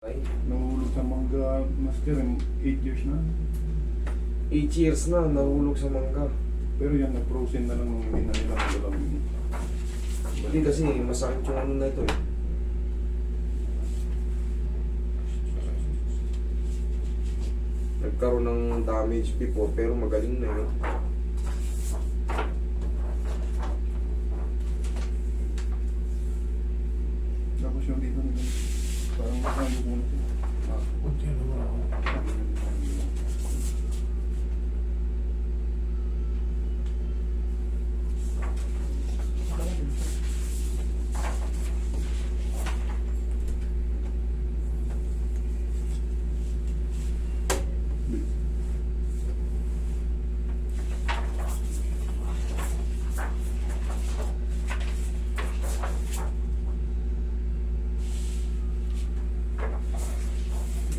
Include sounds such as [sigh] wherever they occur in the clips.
Nahulog sa mangga master, 8 years na. 8 years na, nahulog sa mangga. Pero yan, na-frozen na lang nung hindi na nila magalang. Hindi kasi masakit yung ano na ito eh. Nagkaroon ng damage before pero magaling na yun. Tapos yung dito nila, parang makago ko na siya. Ah, Kunti naman ako. sabi nila,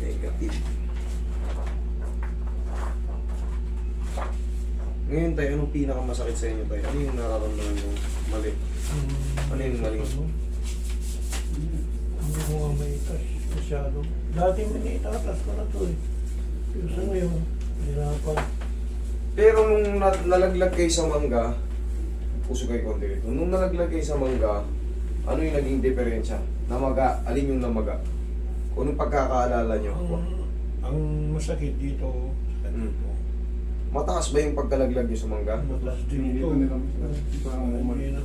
Negative. Ngayon tayo, anong pinakamasakit sa inyo tayo? Ano yung nararamdaman yung mali? Ano yung mali? Hindi ko nga may touch masyado. Dati may itatas ko na to eh. Pero sa ngayon, hirapan. Pero nung na- nalaglag kayo sa mangga, puso kayo konti rito. Nung nalaglag kayo sa mangga, ano yung naging diferensya? Namaga, alin yung namaga? Kung anong pagkakaalala nyo? Ang, ang masakit dito, sa Mm. dito. Mataas ba yung pagkalaglag nyo sa mangga?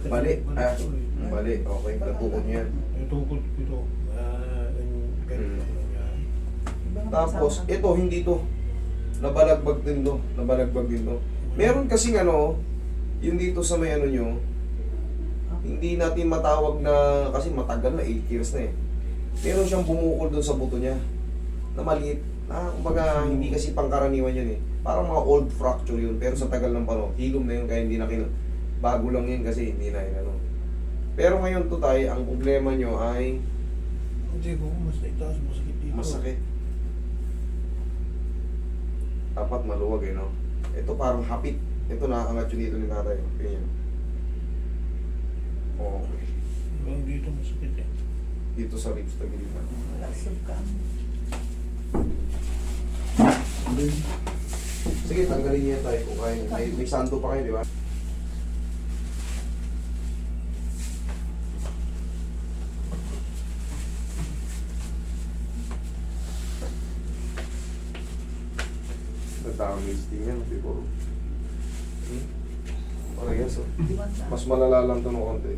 Bali. Ah, eh. bali. Okay, natukod nyo yan. Yung tukod ko ito. Ah, yung ganito. Mm. yan. Tapos, ito, hindi to. Nabalagbag din to. Nabalagbag din to. Meron kasing ano, yung dito sa may ano nyo, hindi natin matawag na, kasi matagal na, 8 years na eh. Meron siyang bumukol doon sa buto niya, na maliit. Na, kumbaga, hindi kasi pangkaraniwan yun eh. Parang mga old fracture yun, pero sa tagal ng panahon, hilom na yun, kaya hindi na kin... Bago lang yun kasi hindi na yun ano. Pero ngayon to tayo, ang problema nyo ay Hindi ko mas itaas, masakit dito. masakit. Dapat maluwag eh, no? Ito parang hapit. Ito nakakangat yun dito ni tatay. Ganyan. Okay. Hanggang dito masakit eh. Dito sa ribs na gilitan. Sige, tanggalin niya tayo kung kaya. May, may santo pa kayo, di ba? Nagdamage din yan, siguro. Hmm? Parehas, oh. Mas malala lang to ng konti.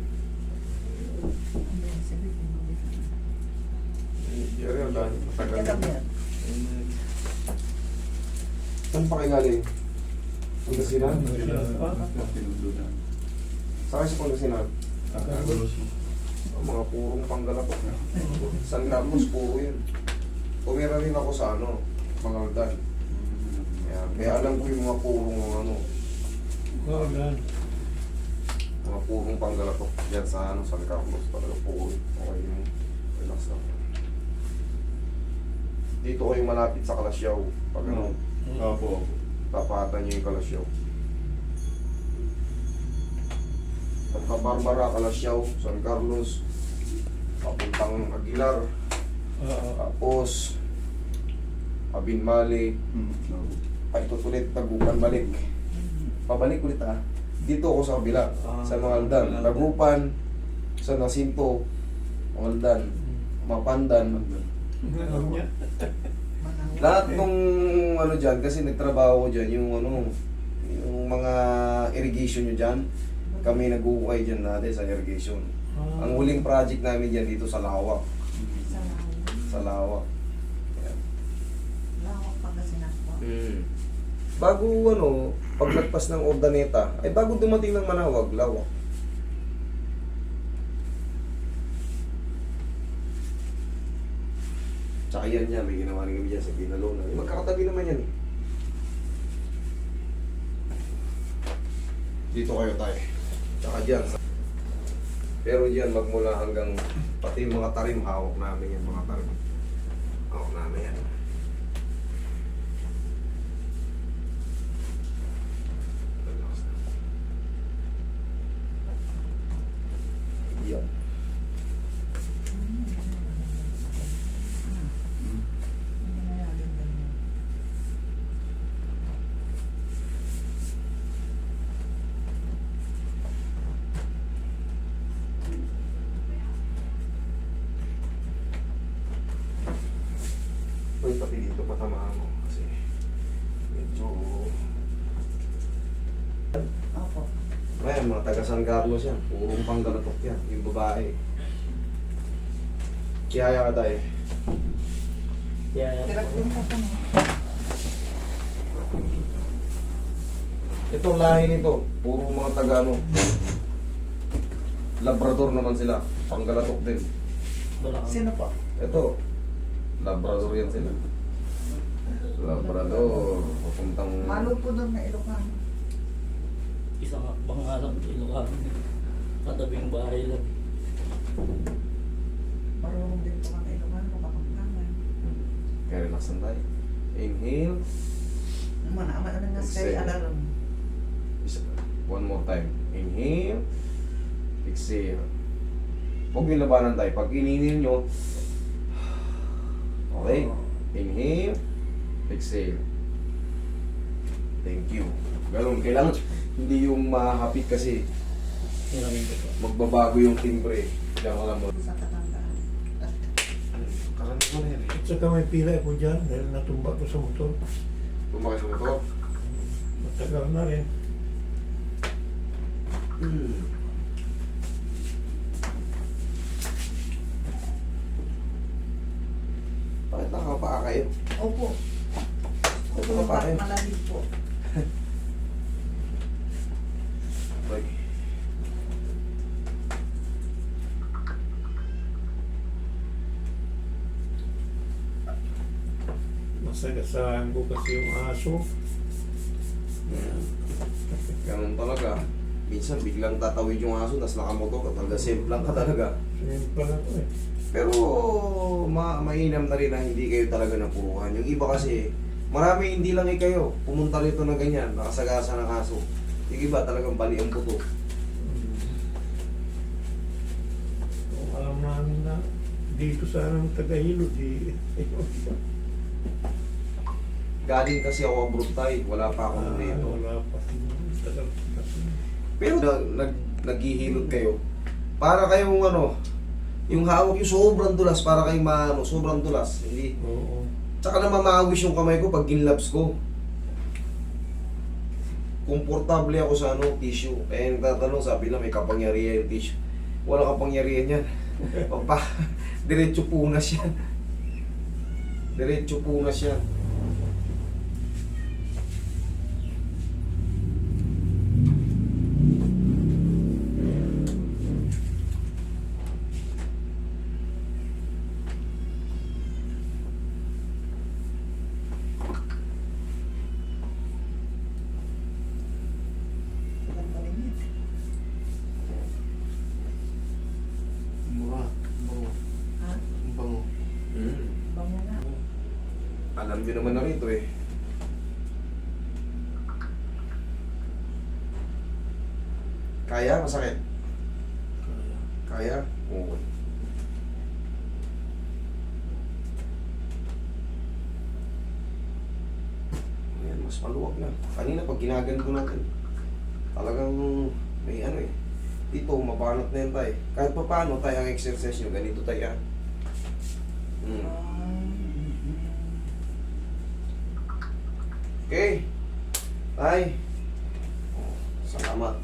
Ang dami. Matagal. Saan pa kayo galing? Pangasinan? Tinudludan. Saan kayo sa Pangasinan? Carlos. Ang mga purong panggalapok. San Carlos, puro yun. Tumira rin ako sa ano, Mangaldan. Kaya, kaya alam ko yung mga purong ano, yan. mga purong panggalapok. Yan sa ano, San Carlos. Talaga puro. Okay yung relax lang. Dito kayo malapit sa Kalasyaw. Pag ano, Opo, opo. tapatan nyo yung Kalasyaw. Santa Barbara, Kalasyaw, San Carlos, papuntang Aguilar, Oo. tapos Abinmali, Hmm, opo. ay tutulit, Tagupan balik. Pabalik ulit ah. Dito ako sa kabila, Ah, sa Mangaldan. Mangaldan. Tagupan, sa Nasinto, Mangaldan, Mapandan. Alam niya. Lahat [laughs] nung ano dyan, kasi nagtrabaho ko dyan, yung ano, yung mga irrigation nyo dyan, kami nag-uukay dyan natin sa irrigation. Ah. Ang huling project namin dyan dito sa Lawak. Sa Lawak. Ayan. Mm. Bago ano, paglagpas ng Ordaneta, ay bago dumating ng Manawag, Lawak. Tsaka yan niya, may ginawa rin kami dyan sa Pinalona. Eh, Magkakatabi naman yan eh. Dito kayo tayo. Tsaka dyan. Pero dyan, magmula hanggang pati mga tarim, hawak namin yung mga tarim. Hawak namin yan. Relax na. Yan. Uy, pati dito patamaan mo. Kasi medyo... Opo. Ayan, mga taga San Carlos yan. Purong panggalatok yan. Yung babae. Kiyaya ka tayo. Yeah. Itong lahi nito, puro mga taga ano. Labrador naman sila. Panggalatok din. Sino po? Ito, Labrador yan sila. Labrador. Papuntang... Malo po doon na Ilocano. Isang akbang nga lang Ilocano. Katabing bahay lang. Marunong din po kami Ilocano. Kapagkaman. Kaya relax lang tayo. Inhale. Mana-ama na nga Exhale. sky alarm. Isa pa. One more time. Inhale. Exhale. Huwag niyo labanan tayo. Pag ininil nyo, [sighs] okay. Inhale. Exhale. Thank you. Ganun. Kailangan hindi yung mahapit kasi magbabago yung timbre. Diyan ka lang mo. Sa katandaan. Karami mo na yan eh. At saka may pila po dyan dahil natumba ko sa motor. Tumakay sa motor. Matagal na rin. Hmm. Bakit nakapaa kayo? Opo. Bakit Opo, nakapaa kayo? malamig po. Like, Masagasaan ko kasi yung aso. hmm. Ganun talaga. Minsan biglang tatawid yung aso, tapos nakamotor ka talaga. Safe lang ka talaga. Simple na to eh. Pero ma mainam na rin na hindi kayo talaga napuruhan. Yung iba kasi, marami hindi lang eh kayo. Pumunta rito na ganyan, nakasagasa ng aso. Yung iba talagang bali ang buto. Kung alam namin na dito sana ang tagahilo, di... Galing kasi ako abroad tayo, wala pa akong Ah, dito. wala pa. Tagal pa. Pero nag, nag, naghihilot kayo. Para kayong ano, yung hawak yung sobrang dulas, para kayong maano, sobrang dulas. Hindi. Oo. Tsaka na mamawis yung kamay ko pag ginlabs ko. Komportable ako sa ano, tissue. Eh, nagtatanong, sabi na may kapangyarihan yung tissue. Wala kapangyarihan yan. [laughs] Papa, diretso punas yan. Diretso punas yan. Nyo naman na rito eh. Kaya? Masakit? Kaya? Oo. Ayan, mas maluwag na. Kanina pag ginaganto natin, talagang may ano eh. Dito, mabanat na yan tayo. Kahit pa paano tayo ang exercise nyo, ganito tayo ah. Hmm. Okay. Tay. Oh, salamat.